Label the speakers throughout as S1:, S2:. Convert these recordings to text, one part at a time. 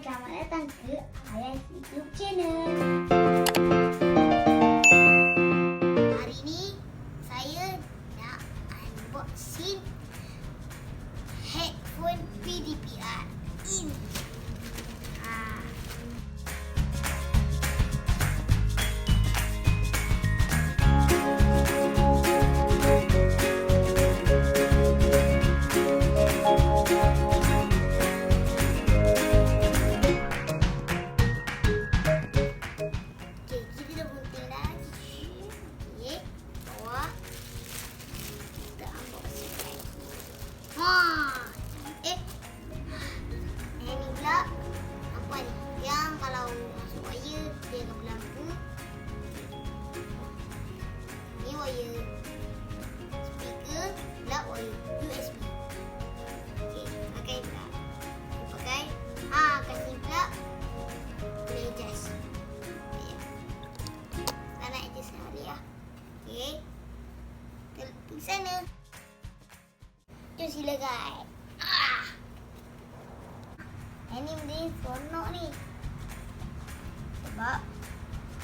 S1: selamat datang ke Ayah YouTube Channel. Hari ini saya nak unboxing headphone PDPR ini. sana. Jom sila guys. Ah. Ini ni seronok ni. Sebab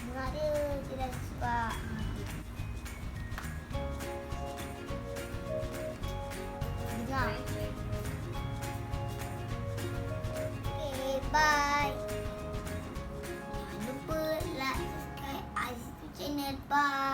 S1: bunga dia tidak sebab. Bye.